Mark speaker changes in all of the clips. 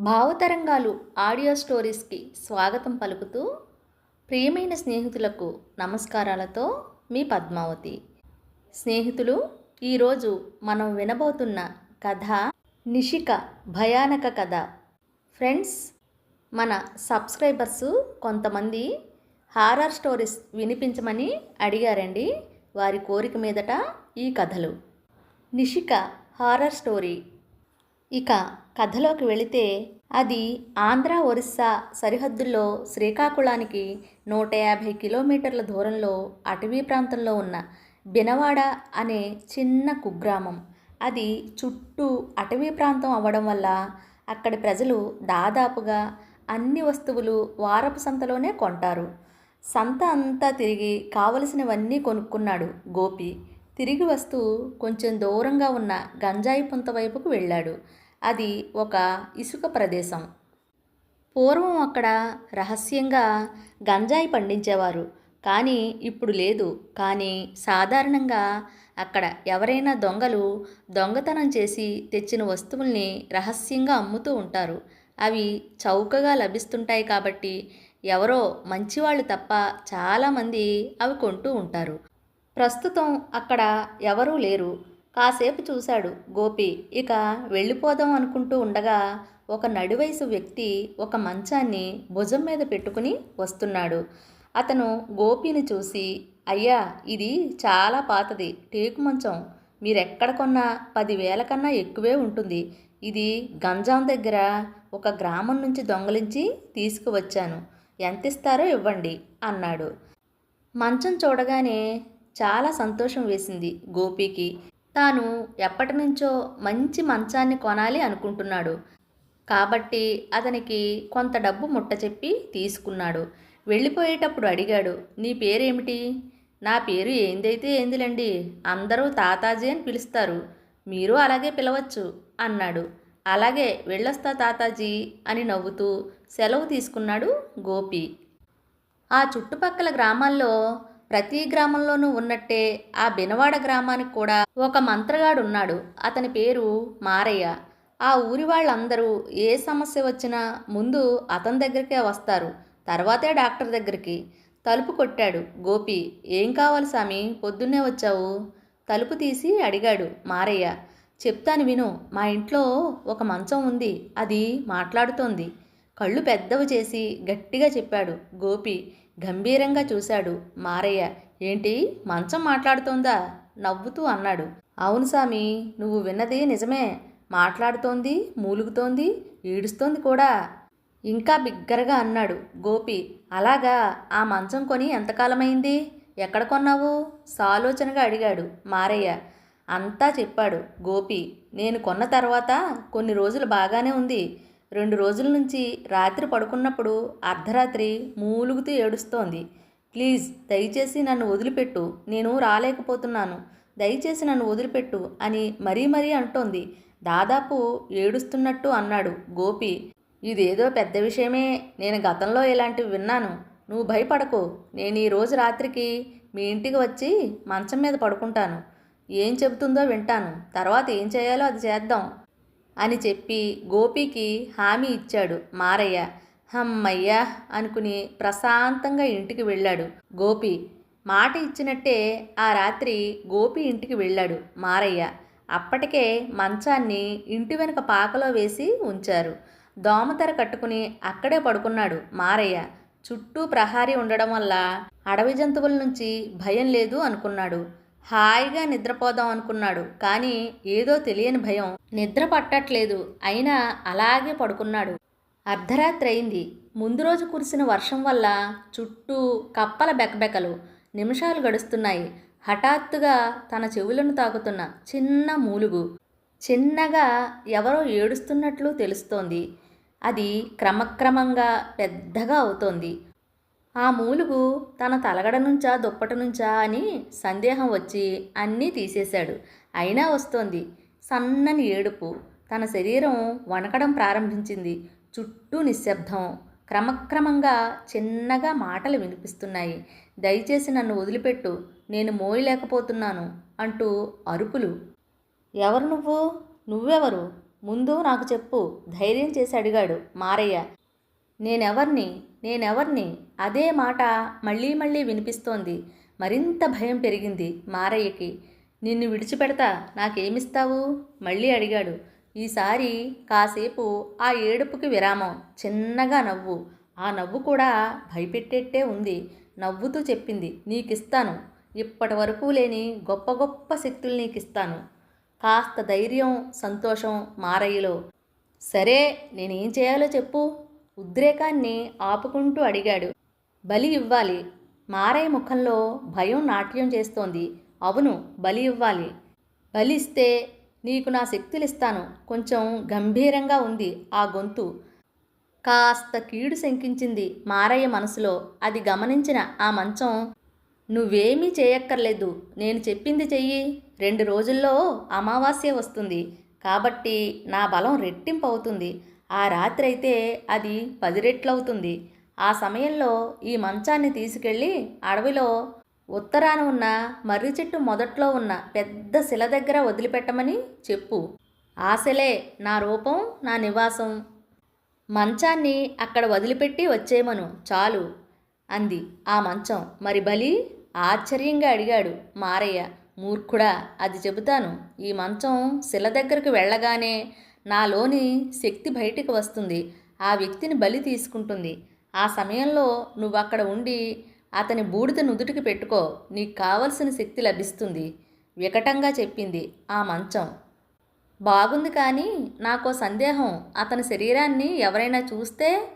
Speaker 1: భావతరంగాలు audio స్టోరీస్కి స్వాగతం పలుకుతూ ప్రియమైన స్నేహితులకు నమస్కారాలతో మీ పద్మావతి. స్నేహితులు ఈరోజు మనం వినబోతున్న కథ నిషిక భయానక కథ. ఫ్రెండ్స్ మన సబ్స్క్రైబర్స్ కొంతమంది హారర్ స్టోరీస్ వినిపించమని అడిగారండి వారి కోరిక మీదట ఈ కథలు. నిషిక హారర్ స్టోరీ ఇక కథలోకి వెళితే అది ఆంధ్ర ఒరిస్సా సరిహద్దుల్లో శ్రీకాకుళానికి నూట యాభై కిలోమీటర్ల దూరంలో అటవీ ప్రాంతంలో ఉన్న బినవాడ అనే చిన్న కుగ్రామం. అది చుట్టూ అటవీ ప్రాంతం అవ్వడం వల్ల అక్కడి ప్రజలు దాదాపుగా అన్ని వస్తువులు వారపు సంతలోనే కొంటారు. సంత అంతా తిరిగి కావలసినవన్నీ కొనుక్కున్నాడు గోపి. తిరిగి వస్తూ కొంచెం దూరంగా ఉన్న గంజాయి పుంత వైపుకు వెళ్ళాడు. అది ఒక ఇసుక ప్రదేశం. పూర్వం అక్కడ రహస్యంగా గంజాయి పండించేవారు. కానీ ఇప్పుడు లేదు. కానీ సాధారణంగా అక్కడ ఎవరైనా దొంగలు దొంగతనం చేసి తెచ్చిన వస్తువుల్ని రహస్యంగా అమ్ముతూ ఉంటారు. అవి చౌకగా లభిస్తుంటాయి కాబట్టి ఎవరో మంచివాళ్ళు తప్ప చాలామంది అవి కొంటూ ఉంటారు. ప్రస్తుతం అక్కడ ఎవరూ లేరు. కాసేపు చూశాడు గోపి. ఇక వెళ్ళిపోదాం అనుకుంటూ ఉండగా ఒక నడివయసు వ్యక్తి ఒక మంచాన్ని భుజం మీద పెట్టుకుని వస్తున్నాడు. అతను గోపిని చూసి అయ్యా ఇది చాలా పాతది. టేకు మంచం. మీరెక్కడ కొన్నా పదివేల కన్నా ఎక్కువే ఉంటుంది. ఇది గంజాం దగ్గర ఒక గ్రామం నుంచి దొంగలించి తీసుకువచ్చాను. ఎంత ఇస్తారో ఇవ్వండి అన్నాడు. మంచం చూడగానే చాలా సంతోషం వేసింది గోపికి. తాను ఎప్పటి నుంచో మంచి మంచాన్ని కొనాలి అనుకుంటున్నాడు. కాబట్టి అతనికి కొంత డబ్బు ముట్ట చెప్పి తీసుకున్నాడు. వెళ్ళిపోయేటప్పుడు అడిగాడు నీ పేరేమిటి? నా పేరు ఏందైతే ఏందిలండి? అందరూ తాతాజీ అని పిలుస్తారు. మీరు అలాగే పిలవచ్చు అన్నాడు. అలాగే వెళ్ళొస్తా తాతాజీ అని నవ్వుతూ సెలవు తీసుకున్నాడు గోపి. ఆ చుట్టుపక్కల గ్రామాల్లో ప్రతి గ్రామంలోనూ ఉన్నట్టే ఆ బినవాడ గ్రామానికి కూడా ఒక మంత్రగాడు ఉన్నాడు అతని పేరు మారయ్య. ఆ ఊరి వాళ్ళందరూ ఏ సమస్య వచ్చినా ముందు అతని దగ్గరికే వస్తారు. తర్వాతే డాక్టర్ దగ్గరికి. తలుపు కొట్టాడు. గోపి ఏం కావాలి సామి? పొద్దున్నే వచ్చావు. తలుపు తీసి అడిగాడు మారయ్య. చెప్తాను విను. మా ఇంట్లో ఒక మంచం ఉంది. అది మాట్లాడుతోంది. కళ్ళు పెద్దవి చేసి గట్టిగా చెప్పాడు గోపి. గంభీరంగా చూశాడు మారయ్య. ఏంటి? మంచం మాట్లాడుతోందా? నవ్వుతూ అన్నాడు. అవును సామి నువ్వు విన్నది నిజమే. మాట్లాడుతోంది మూలుగుతోంది ఈడుస్తోంది కూడా. ఇంకా బిగ్గరగా అన్నాడు గోపి. అలాగా ఆ మంచం కొని ఎంతకాలమైంది? ఎక్కడ కొన్నావు? సాలోచనగా అడిగాడు మారయ్య. అంతా చెప్పాడు గోపి. నేను కొన్న తర్వాత కొన్ని రోజులు బాగానే ఉంది. రెండు రోజుల నుంచి రాత్రి పడుకున్నప్పుడు అర్ధరాత్రి మూలుగుతూ ఏడుస్తోంది. ప్లీజ్ దయచేసి నన్ను వదిలిపెట్టు నేను రాలేకపోతున్నాను. దయచేసి నన్ను వదిలిపెట్టు అని మరీ మరీ అంటోంది. దాదాపు ఏడుస్తున్నట్టు అన్నాడు గోపి. ఇదేదో పెద్ద విషయమే నేను గతంలో ఇలాంటివి విన్నాను. నువ్వు భయపడకు నేను ఈ రోజు రాత్రికి మీ ఇంటికి వచ్చి మంచం మీద పడుకుంటాను. ఏం చెబుతుందో వింటాను. తర్వాత ఏం చేయాలో అది చేద్దాం. అని చెప్పి గోపికి హామీ ఇచ్చాడు మారయ్య. హమ్మయ్యా అనుకుని ప్రశాంతంగా ఇంటికి వెళ్ళాడు గోపి. మాట ఇచ్చినట్టే ఆ రాత్రి గోపి ఇంటికి వెళ్ళాడు మారయ్య. అప్పటికే మంచాన్ని ఇంటి వెనుక పాకలో వేసి ఉంచారు. దోమతెర కట్టుకుని అక్కడే పడుకున్నాడు మారయ్య. చుట్టూ ప్రహారీ ఉండడం వల్ల అడవి జంతువుల నుంచి భయం లేదు అనుకున్నాడు. హాయిగా నిద్రపోదాం అనుకున్నాడు. కానీ ఏదో తెలియని భయం. నిద్ర పట్టట్లేదు. అయినా అలాగే పడుకున్నాడు. అర్ధరాత్రి అయింది. ముందు రోజు కురిసిన వర్షం వల్ల చుట్టూ కప్పల బెకబెకలు నిమిషాలు గడుస్తున్నాయి. హఠాత్తుగా తన చెవులను తాకుతున్న చిన్న మూలుగు. చిన్నగా ఎవరో ఏడుస్తున్నట్లు తెలుస్తోంది. అది క్రమక్రమంగా పెద్దగా అవుతోంది. ఆ మూలుగు తన తలగడ నుంచా దుప్పట నుంచా అని సందేహం వచ్చి అన్నీ తీసేశాడు. అయినా వస్తోంది. సన్నని ఏడుపు. తన శరీరం వణకడం ప్రారంభించింది. చుట్టూ నిశ్శబ్దం. క్రమక్రమంగా చిన్నగా మాటలు వినిపిస్తున్నాయి. దయచేసి నన్ను వదిలిపెట్టు. నేను మోయలేకపోతున్నాను అంటూ అరుపులు. ఎవరు నువ్వు? నువ్వెవరు? ముందు నాకు చెప్పు. ధైర్యం చేసి అడిగాడు మారయ్య. నేనెవర్ని? నేనెవర్ని? అదే మాట మళ్ళీ మళ్ళీ వినిపిస్తోంది. మరింత భయం పెరిగింది మారయ్యకి. నిన్ను విడిచిపెడతా నాకేమిస్తావు? మళ్ళీ అడిగాడు. ఈసారి కాసేపు ఆ ఏడుపుకి విరామం. చిన్నగా నవ్వు. ఆ నవ్వు కూడా భయపెట్టేట్టే ఉంది. నవ్వుతూ చెప్పింది. నీకిస్తాను. ఇప్పటి వరకు లేని గొప్ప గొప్ప శక్తులు నీకిస్తాను. కాస్త ధైర్యం సంతోషం మారయ్యలో. సరే నేనేం చేయాలో చెప్పు. ఉద్రేకాన్ని ఆపుకుంటూ అడిగాడు. బలి ఇవ్వాలి. మారయ్య ముఖంలో భయం నాట్యం చేస్తోంది. అవును బలి ఇవ్వాలి. బలి ఇస్తే నీకు నా శక్తులు ఇస్తాను కొంచెం గంభీరంగా ఉంది ఆ గొంతు. కాస్త కీడు శంకించింది మారయ్య మనసులో. అది గమనించిన ఆ మంచం నువ్వేమీ చేయక్కర్లేదు. నేను చెప్పింది చెయ్యి. రెండు రోజుల్లో అమావాస్య వస్తుంది. కాబట్టి నా బలం రెట్టింపు అవుతుంది ఆ రాత్రి అయితే అది పది రెట్లవుతుంది. ఆ సమయంలో ఈ మంచాన్ని తీసుకెళ్ళి అడవిలో ఉత్తరాన ఉన్న మర్రి చెట్టు మొదట్లో ఉన్న పెద్ద శిల దగ్గర వదిలిపెట్టమని చెప్పు. ఆ శిలే నా రూపం నా నివాసం. మంచాన్ని అక్కడ వదిలిపెట్టి వచ్చేయమను చాలు అంది ఆ మంచం. మరి బలి? ఆశ్చర్యంగా అడిగాడు మారయ్య. మూర్ఖుడా అది చెబుతాను. ఈ మంచం శిల దగ్గరకు వెళ్ళగానే నాలోని శక్తి బయటికి వస్తుంది. ఆ వ్యక్తిని బలి తీసుకుంటుంది. ఆ సమయంలో నువ్వు అక్కడ ఉండి అతని బూడిద నుదుటికి పెట్టుకో. నీకు కావలసిన శక్తి లభిస్తుంది. వికటంగా చెప్పింది ఆ మంచం. బాగుంది కానీ నాకో సందేహం. అతని శరీరాన్ని ఎవరైనా చూస్తే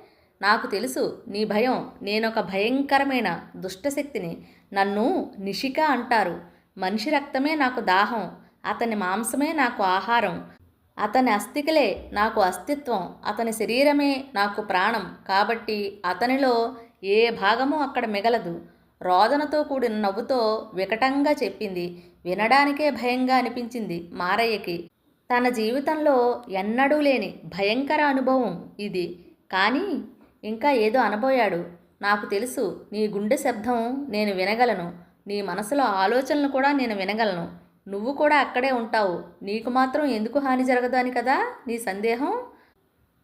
Speaker 1: నాకు తెలుసు. నీ భయం. నేనొక భయంకరమైన దుష్టశక్తిని. నన్ను నిషిక అంటారు. మనిషి రక్తమే నాకు దాహం. అతని మాంసమే నాకు ఆహారం. అతని అస్థికలే నాకు అస్తిత్వం. అతని శరీరమే నాకు ప్రాణం. కాబట్టి అతనిలో ఏ భాగము అక్కడ మిగలదు. రోదనతో కూడిన నవ్వుతో వికటంగా చెప్పింది. వినడానికే భయంగా అనిపించింది మారయ్యకి. తన జీవితంలో ఎన్నడూ లేని భయంకర అనుభవం ఇది. కానీ ఇంకా ఏదో అనబోయాడు. నాకు తెలుసు నీ గుండె శబ్దం నేను వినగలను. నీ మనసులో ఆలోచనలు కూడా నేను వినగలను. నువ్వు కూడా అక్కడే ఉంటావు. నీకు మాత్రం ఎందుకు హాని జరగదని కదా? నీ సందేహం?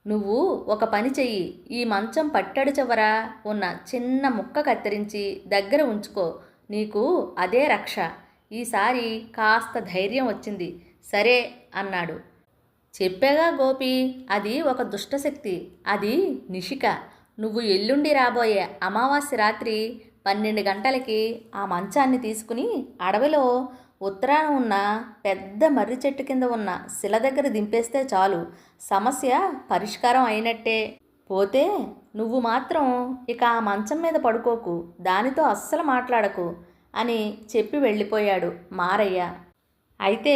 Speaker 1: నువ్వు ఒక పని చెయ్యి. ఈ మంచం పట్టడి చివర ఉన్న చిన్న ముక్క కత్తిరించి దగ్గర ఉంచుకో. నీకు అదే రక్ష. ఈసారి కాస్త ధైర్యం వచ్చింది. సరే అన్నాడు. చెప్పాగా గోపి అది ఒక దుష్టశక్తి. అది నిషిక. నువ్వు ఎల్లుండి రాబోయే అమావాస్య రాత్రి పన్నెండు గంటలకి ఆ మంచాన్ని తీసుకుని అడవిలో ఉత్తరాన ఉన్న పెద్ద మర్రి చెట్టు కింద ఉన్న శిల దగ్గర దింపేస్తే చాలు. సమస్య పరిష్కారం అయినట్టే. పోతే నువ్వు మాత్రం ఇక ఆ మంచం మీద పడుకోకు దానితో అస్సలు మాట్లాడకు అని చెప్పి వెళ్ళిపోయాడు మారయ్య. అయితే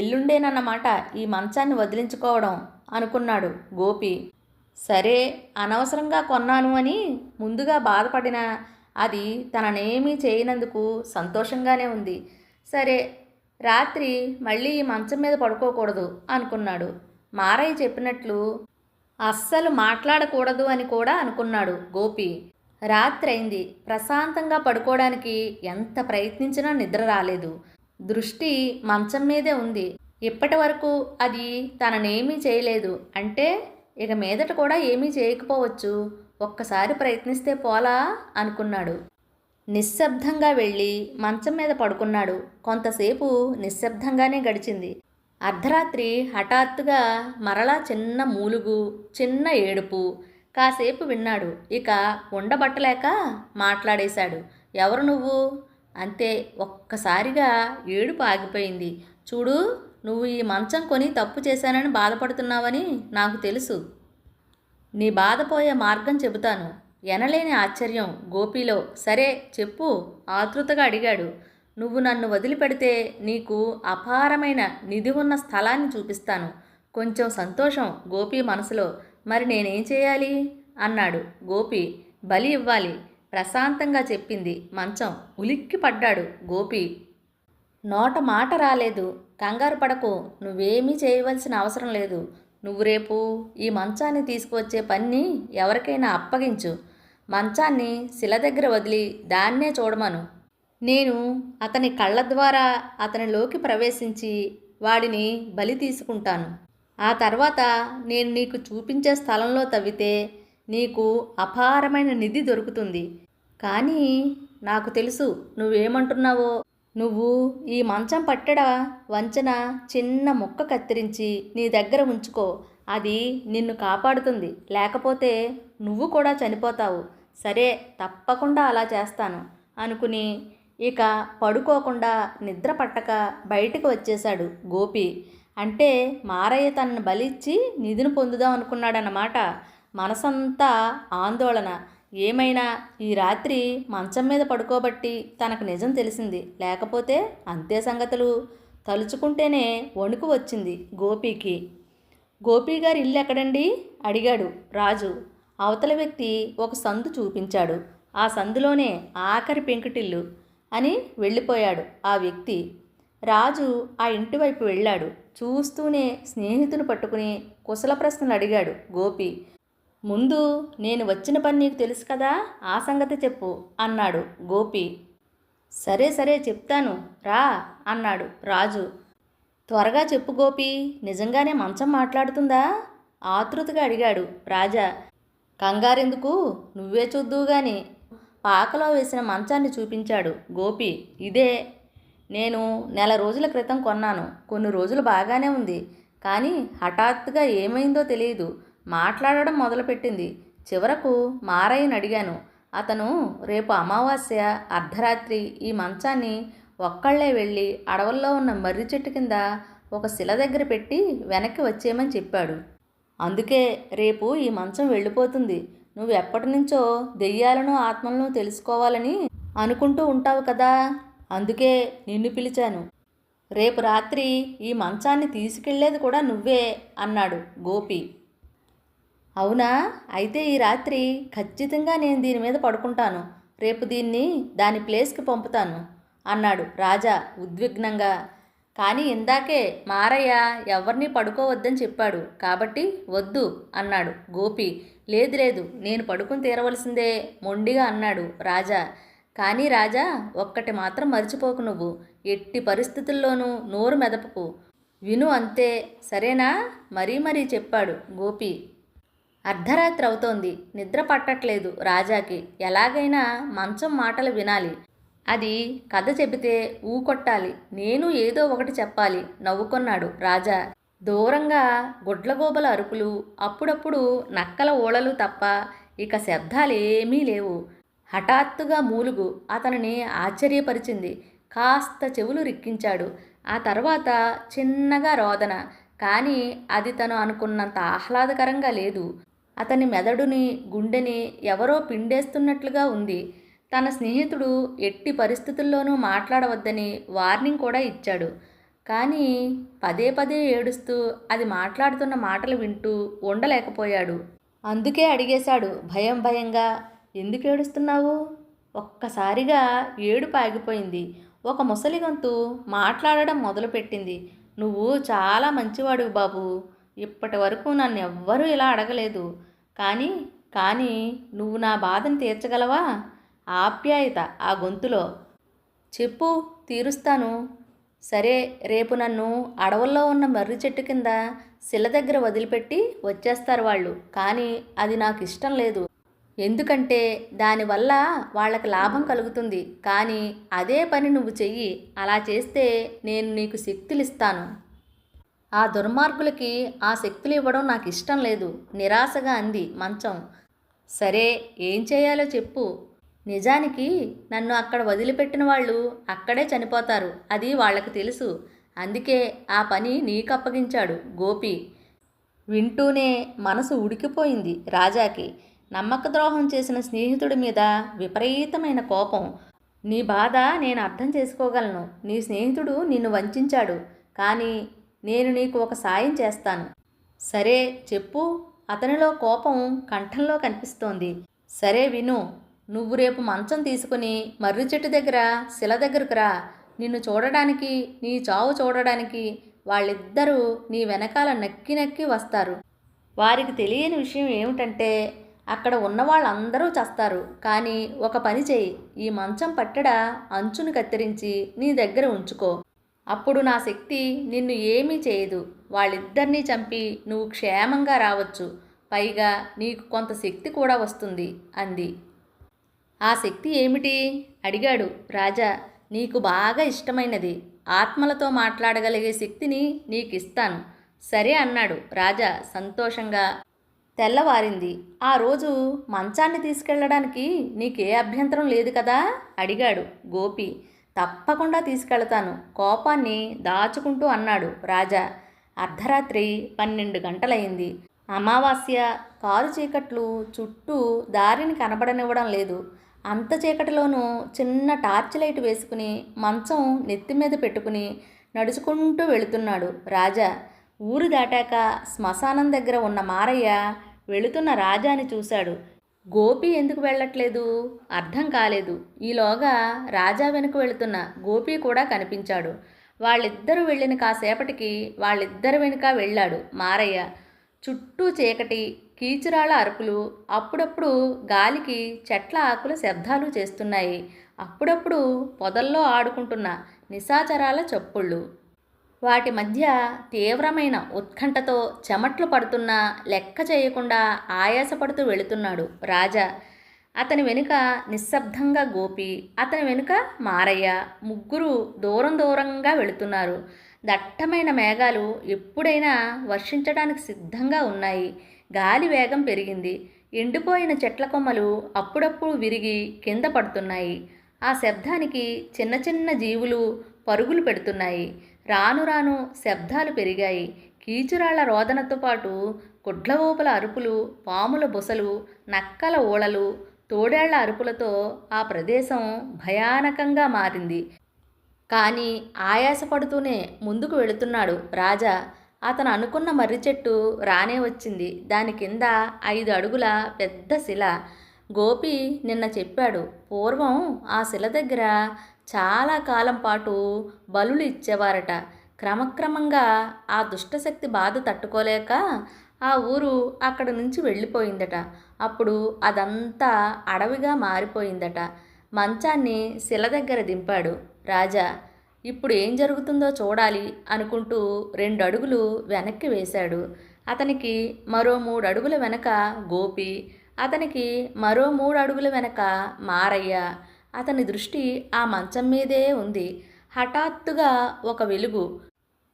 Speaker 1: ఎల్లుండేనన్నమాట ఈ మంచాన్ని వదిలించుకోవడం అనుకున్నాడు గోపి. సరే అనవసరంగా కొన్నాను అని ముందుగా బాధపడిన అది తననేమీ చేయనందుకు సంతోషంగానే ఉంది. సరే రాత్రి మళ్ళీ ఈ మంచం మీద పడుకోకూడదు అనుకున్నాడు. మారయ్య చెప్పినట్లు అస్సలు మాట్లాడకూడదు అని కూడా అనుకున్నాడు గోపి. రాత్రి అయింది ప్రశాంతంగా పడుకోవడానికి ఎంత ప్రయత్నించినా నిద్ర రాలేదు. దృష్టి మంచం మీదే ఉంది. ఇప్పటి వరకు అది తననేమీ చేయలేదు. అంటే ఇక మీదట కూడా ఏమీ చేయకపోవచ్చు. ఒక్కసారి ప్రయత్నిస్తే పోలా అనుకున్నాడు. నిశ్శబ్దంగా వెళ్ళి మంచం మీద పడుకున్నాడు. కొంతసేపు నిశ్శబ్దంగానే గడిచింది. అర్ధరాత్రి హఠాత్తుగా మరలా చిన్న మూలుగు చిన్న ఏడుపు కాసేపు విన్నాడు. ఇక ఉండబట్టలేక మాట్లాడేశాడు. ఎవరు నువ్వు? అంతే ఒక్కసారిగా ఏడుపు ఆగిపోయింది. చూడు నువ్వు ఈ మంచం కొని తప్పు చేశానని బాధపడుతున్నావని నాకు తెలుసు. నీ బాధపోయే మార్గం చెబుతాను. ఎనలేని ఆశ్చర్యం గోపిలో. సరే చెప్పు ఆతృతగా అడిగాడు. నువ్వు నన్ను వదిలిపెడితే నీకు అపారమైన నిధి ఉన్న స్థలాన్ని చూపిస్తాను. కొంచెం సంతోషం గోపి మనసులో. మరి నేనేం చేయాలి? అన్నాడు గోపి. బలి ఇవ్వాలి. ప్రశాంతంగా చెప్పింది మంచం. ఉలిక్కి పడ్డాడు గోపి. నోట మాట రాలేదు. కంగారు పడకు. నువ్వేమీ చేయవలసిన అవసరం లేదు. నువ్వు రేపు ఈ మంచాన్ని తీసుకువచ్చే పని ఎవరికైనా అప్పగించు. మంచాన్ని శిల దగ్గర వదిలి దాన్నే చూడమను. నేను అతని కళ్ళ ద్వారా అతనిలోకి ప్రవేశించి వాడిని బలి తీసుకుంటాను. ఆ తర్వాత నేను నీకు చూపించే స్థలంలో తవ్వితే నీకు అపారమైన నిధి దొరుకుతుంది. కానీ నాకు తెలుసు నువ్వేమంటున్నావో. నువ్వు ఈ మంచం పట్టడ? వంచన చిన్న ముక్క కత్తిరించి నీ దగ్గర ఉంచుకో. అది నిన్ను కాపాడుతుంది. లేకపోతే నువ్వు కూడా చనిపోతావు. సరే తప్పకుండా అలా చేస్తాను అనుకుని ఇక పడుకోకుండా నిద్ర పట్టక బయటకు వచ్చేశాడు గోపి. అంటే మారయ్య తనను బలిచ్చి నిధిని పొందుదాం అనుకున్నాడన్నమాట. మనసంతా ఆందోళన. ఏమైనా ఈ రాత్రి మంచం మీద పడుకోబట్టి తనకు నిజం తెలిసింది. లేకపోతే అంతే సంగతులు తలుచుకుంటేనే వణుకు వచ్చింది గోపికి. గోపి గారి ఇల్లు ఎక్కడండి? అడిగాడు రాజు. అవతల వ్యక్తి ఒక సందు చూపించాడు. ఆ సందులోనే ఆఖరి పెంకుటిల్లు అని వెళ్ళిపోయాడు ఆ వ్యక్తి. రాజు ఆ ఇంటి వైపు వెళ్ళాడు. చూస్తూనే స్నేహితుని పట్టుకుని కుశల ప్రశ్నలు అడిగాడు గోపి. ముందు నేను వచ్చిన పని నీకు తెలుసు కదా ఆ సంగతి చెప్పు అన్నాడు గోపి. సరే సరే చెప్తాను రా అన్నాడు రాజు. త్వరగా చెప్పు గోపి నిజంగానే మంచం మాట్లాడుతుందా? ఆతృతగా అడిగాడు రాజా. కంగారెందుకు? నువ్వే చూద్దువు గాని. పాకలో వేసిన మంచాన్ని చూపించాడు గోపి. ఇదే నేను నెల రోజుల క్రితం కొన్నాను. కొన్ని రోజులు బాగానే ఉంది. కానీ హఠాత్తుగా ఏమైందో తెలియదు. మాట్లాడడం మొదలుపెట్టింది. చివరకు మారయ్యని అడిగాను అతను రేపు అమావాస్య అర్ధరాత్రి ఈ మంచాన్ని ఒక్కళ్ళే వెళ్ళి అడవుల్లో ఉన్న మర్రి చెట్టు కింద ఒక శిల దగ్గర పెట్టి వెనక్కి వచ్చేయమని చెప్పాడు. అందుకే రేపు ఈ మంచం వెళ్ళిపోతుంది. నువ్వు ఎప్పటి నుంచో దెయ్యాలను ఆత్మలను తెలుసుకోవాలని అనుకుంటూ ఉంటావు కదా. అందుకే నిన్ను పిలిచాను. రేపు రాత్రి ఈ మంచాన్ని తీసుకెళ్ళేది కూడా నువ్వే అన్నాడు గోపి. అవునా? అయితే ఈ రాత్రి ఖచ్చితంగా నేను దీని మీద పడుకుంటాను. రేపు దీన్ని దాని ప్లేస్కి పంపుతాను అన్నాడు రాజా ఉద్విగ్నంగా. కానీ ఇందాకే మారయ్య ఎవరిని పడుకోవద్దని చెప్పాడు. కాబట్టి వద్దు అన్నాడు గోపి. లేదు లేదు నేను పడుకుని తీరవలసిందే మొండిగా అన్నాడు రాజా. కానీ రాజా ఒక్కటి మాత్రం మర్చిపోకు నువ్వు. ఎట్టి పరిస్థితుల్లోనూ నోరు మెదపకు. విను అంతే సరేనా? మరీ మరీ చెప్పాడు గోపి. అర్ధరాత్రి అవుతోంది. నిద్ర పట్టట్లేదు రాజాకి. ఎలాగైనా మంచం మాటలు వినాలి. అది కథ చెబితే ఊకొట్టాలి నేను ఏదో ఒకటి చెప్పాలి. నవ్వుకొన్నాడు రాజా. దూరంగా గుడ్లగోబల అరుపులు అప్పుడప్పుడు నక్కల ఓళలు తప్ప ఇక శబ్దాలేమీ లేవు. హఠాత్తుగా మూలుగు. అతనిని ఆశ్చర్యపరిచింది. కాస్త చెవులు రిక్కించాడు. ఆ తర్వాత చిన్నగా రోదన. కానీ అది తను అనుకున్నంత ఆహ్లాదకరంగా లేదు. అతని మెదడుని గుండెని ఎవరో పిండేస్తున్నట్లుగా ఉంది. తన స్నేహితుడు ఎట్టి పరిస్థితుల్లోనూ మాట్లాడవద్దని వార్నింగ్ కూడా ఇచ్చాడు. కానీ పదే పదే ఏడుస్తూ అది మాట్లాడుతున్న మాటలు వింటూ ఉండలేకపోయాడు. అందుకే అడిగేశాడు భయం భయంగా ఎందుకు ఏడుస్తున్నావు? ఒక్కసారిగా ఏడుపు ఆగిపోయింది. ఒక ముసలి గొంతు మాట్లాడడం మొదలుపెట్టింది. నువ్వు చాలా మంచివాడు బాబు. ఇప్పటి వరకు నన్ను ఎవ్వరూ ఇలా అడగలేదు. కానీ కానీ నువ్వు నా బాధను తీర్చగలవా? ఆప్యాయత ఆ గొంతులో. చెప్పు తీరుస్తాను. సరే రేపు నన్ను అడవుల్లో ఉన్న మర్రి చెట్టు కింద శిల దగ్గర వదిలిపెట్టి వచ్చేస్తారు వాళ్ళు. కానీ అది నాకు ఇష్టం లేదు. ఎందుకంటే దానివల్ల వాళ్ళకి లాభం కలుగుతుంది. కానీ అదే పని నువ్వు చెయ్యి. అలా చేస్తే నేను నీకు శక్తులు ఇస్తాను ఆ దుర్మార్గులకి ఆ శక్తులు ఇవ్వడం నాకు ఇష్టం లేదు. నిరాశగా అంది మంచం. సరే ఏం చేయాలో చెప్పు. నిజానికి నన్ను అక్కడ వదిలిపెట్టిన వాళ్ళు అక్కడే చనిపోతారు. అది వాళ్ళకి తెలుసు. అందుకే ఆ పని నీకు అప్పగించాడు గోపి. వింటూనే మనసు ఉడికిపోయింది రాజాకి. నమ్మక ద్రోహం చేసిన స్నేహితుడి మీద విపరీతమైన కోపం. నీ బాధ నేను అర్థం చేసుకోగలను. నీ స్నేహితుడు నిన్ను వంచాడు. కానీ నేను నీకు ఒక సాయం చేస్తాను. సరే చెప్పు. అతనిలో కోపం కంఠంలో కనిపిస్తోంది. సరే విను. నువ్వు రేపు మంచం తీసుకుని మర్రి చెట్టు దగ్గర శిల దగ్గరకు రా. నిన్ను చూడడానికి నీ చావు చూడడానికి వాళ్ళిద్దరూ నీ వెనకాల నక్కి నక్కి వస్తారు. వారికి తెలియని విషయం ఏమిటంటే అక్కడ ఉన్న వాళ్ళందరూ చస్తారు. కానీ ఒక పని చేయి. ఈ మంచం పట్టడ అంచును కత్తిరించి నీ దగ్గర ఉంచుకో. అప్పుడు నా శక్తి నిన్ను ఏమీ చేయదు. వాళ్ళిద్దరినీ చంపి నువ్వు క్షేమంగా రావచ్చు. పైగా నీకు కొంత శక్తి కూడా వస్తుంది అంది. ఆ శక్తి ఏమిటి? అడిగాడు రాజా. నీకు బాగా ఇష్టమైనది. ఆత్మలతో మాట్లాడగలిగే శక్తిని నీకు ఇస్తాను సరే అన్నాడు రాజా సంతోషంగా. తెల్లవారింది. ఆ రోజు మంచాన్ని తీసుకెళ్ళడానికి నీకే అభ్యంతరం లేదు కదా? అడిగాడు గోపి. తప్పకుండా తీసుకెళ్తాను. కోపాన్ని దాచుకుంటూ అన్నాడు రాజా. అర్ధరాత్రి పన్నెండు గంటలయింది అమావాస్య కారు చీకట్లు చుట్టూ దారిని కనబడనివ్వడం లేదు. అంత చీకటిలోనూ చిన్న టార్చ్ లైట్ వేసుకుని మంచం నెత్తి మీద పెట్టుకుని నడుచుకుంటూ వెళుతున్నాడు రాజా. ఊరు దాటాక శ్మశానం దగ్గర ఉన్న మారయ్య వెళుతున్న రాజాని చూశాడు. గోపి ఎందుకు వెళ్ళట్లేదు? అర్థం కాలేదు. ఈలోగా రాజా వెనుక వెళుతున్న గోపి కూడా కనిపించాడు. వాళ్ళిద్దరూ వెళ్ళిన కాసేపటికి వాళ్ళిద్దరు వెనుక వెళ్ళాడు మారయ్య. చుట్టూ చీకటి కీచురాళ్ళ అరుపులు అప్పుడప్పుడు గాలికి చెట్ల ఆకులు శబ్దాలు చేస్తున్నాయి. అప్పుడప్పుడు పొదల్లో ఆడుకుంటున్న నిశాచరాల చప్పుళ్ళు. వాటి మధ్య తీవ్రమైన ఉత్కంఠతో చెమట్లు పడుతున్నా లెక్క చేయకుండా ఆయాసపడుతూ వెళుతున్నాడు రాజా. అతని వెనుక నిశ్శబ్దంగా గోపి అతని వెనుక మారయ్య ముగ్గురు దూరం దూరంగా వెళుతున్నారు. దట్టమైన మేఘాలు ఎప్పుడైనా వర్షించడానికి సిద్ధంగా ఉన్నాయి. గాలి వేగం పెరిగింది. ఎండిపోయిన చెట్ల కొమ్మలు అప్పుడప్పుడు విరిగి కింద పడుతున్నాయి. ఆ శబ్దానికి చిన్న చిన్న జీవులు పరుగులు పెడుతున్నాయి. రాను రాను శబ్దాలు పెరిగాయి. కీచురాళ్ళ రోదనతో పాటు గుడ్లవోపుల అరుపులు పాముల బుసలు నక్కల ఓళలు తోడేళ్ళ అరుపులతో ఆ ప్రదేశం భయానకంగా మారింది. కానీ ఆయాసపడుతూనే ముందుకు వెళుతున్నాడు రాజా. అతను అనుకున్న మర్రి చెట్టు రానే వచ్చింది. దాని కింద ఐదు అడుగుల పెద్ద శిల. గోపి నిన్న చెప్పాడు పూర్వం ఆ శిల దగ్గర చాలా కాలం పాటు బలులు ఇచ్చేవారట. క్రమక్రమంగా ఆ దుష్టశక్తి బాధ తట్టుకోలేక ఆ ఊరు అక్కడ నుంచి వెళ్ళిపోయిందట. అప్పుడు అదంతా అడవిగా మారిపోయిందట. మంచాన్ని శిల దగ్గర దింపాడు. రాజా ఇప్పుడు ఏం జరుగుతుందో చూడాలి అనుకుంటూ రెండు అడుగులు వెనక్కి వేశాడు. అతనికి మరో మూడు అడుగుల వెనక గోపి అతనికి మరో మూడు అడుగుల వెనక మారయ్య అతని దృష్టి ఆ మంచం మీదే ఉంది. హఠాత్తుగా ఒక వెలుగు.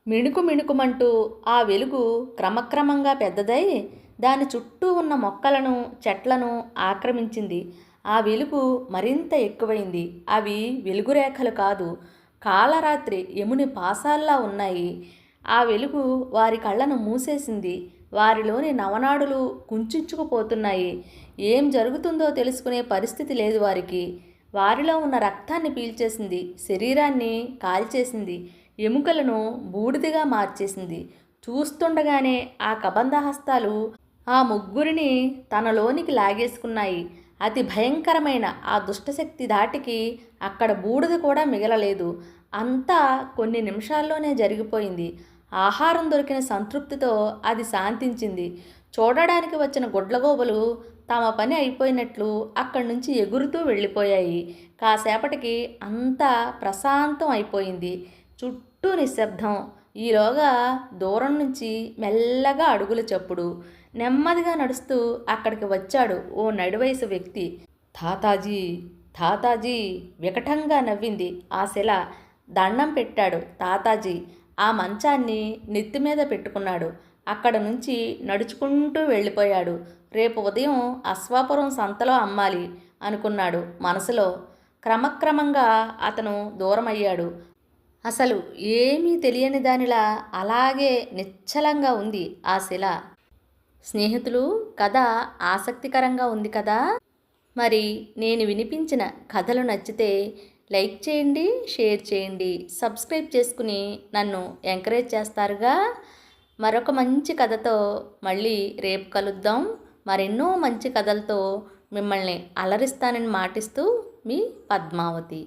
Speaker 1: మిణుకు మిణుకుమంటూ ఆ వెలుగు క్రమక్రమంగా పెద్దదై దాని చుట్టూ ఉన్న మొక్కలను చెట్లను ఆక్రమించింది. ఆ వెలుగు మరింత ఎక్కువైంది. అవి వెలుగురేఖలు కాదు కాలరాత్రి యముని పాసాల్లా ఉన్నాయి. ఆ వెలుగు వారి కళ్ళను మూసేసింది. వారిలోని నవనాడులు కుంచుకుపోతున్నాయి. ఏం జరుగుతుందో తెలుసుకునే పరిస్థితి లేదు వారికి. వారిలో ఉన్న రక్తాన్ని పీల్చేసింది శరీరాన్ని కాల్చేసింది ఎముకలను బూడిదగా మార్చేసింది. చూస్తుండగానే ఆ కబంధహస్తాలు ఆ ముగ్గురిని తనలోనికి లాగేసుకున్నాయి. అతి భయంకరమైన ఆ దుష్టశక్తి దాటికి అక్కడ బూడిద కూడా మిగలలేదు. అంతా కొన్ని నిమిషాల్లోనే జరిగిపోయింది. ఆహారం దొరికిన సంతృప్తితో అది శాంతించింది. చూడడానికి వచ్చిన గుడ్లగోబలు తమ పని అయిపోయినట్లు అక్కడి నుంచి ఎగురుతూ వెళ్ళిపోయాయి. కాసేపటికి అంతా ప్రశాంతం అయిపోయింది. చుట్టూ నిశ్శబ్దం. ఈలోగా దూరం నుంచి మెల్లగా అడుగుల చప్పుడు. నెమ్మదిగా నడుస్తూ అక్కడికి వచ్చాడు ఓ నడివయసు వ్యక్తి. తాతాజీ తాతాజీ వికటంగా నవ్వింది. ఆ శిల దండం పెట్టాడు తాతాజీ. ఆ మంచాన్ని నెత్తి మీద పెట్టుకున్నాడు. అక్కడ నుంచి నడుచుకుంటూ వెళ్ళిపోయాడు. రేపు ఉదయం అశ్వాపురం సంతలో అమ్మాలి అనుకున్నాడు మనసులో. క్రమక్రమంగా అతను దూరమయ్యాడు. అసలు ఏమీ తెలియని దానిలా అలాగే నిశ్చలంగా ఉంది ఆ శిల. స్నేహితులు కథ ఆసక్తికరంగా ఉంది కదా? మరి నేను వినిపించిన కథలు నచ్చితే లైక్ చేయండి షేర్ చేయండి సబ్స్క్రైబ్ చేసుకుని నన్ను ఎంకరేజ్ చేస్తారుగా? మరొక మంచి కథతో మళ్ళీ రేపు కలుద్దాం. మరెన్నో మంచి కథలతో మిమ్మల్ని అలరిస్తానని మాటిస్తూ మీ పద్మావతి.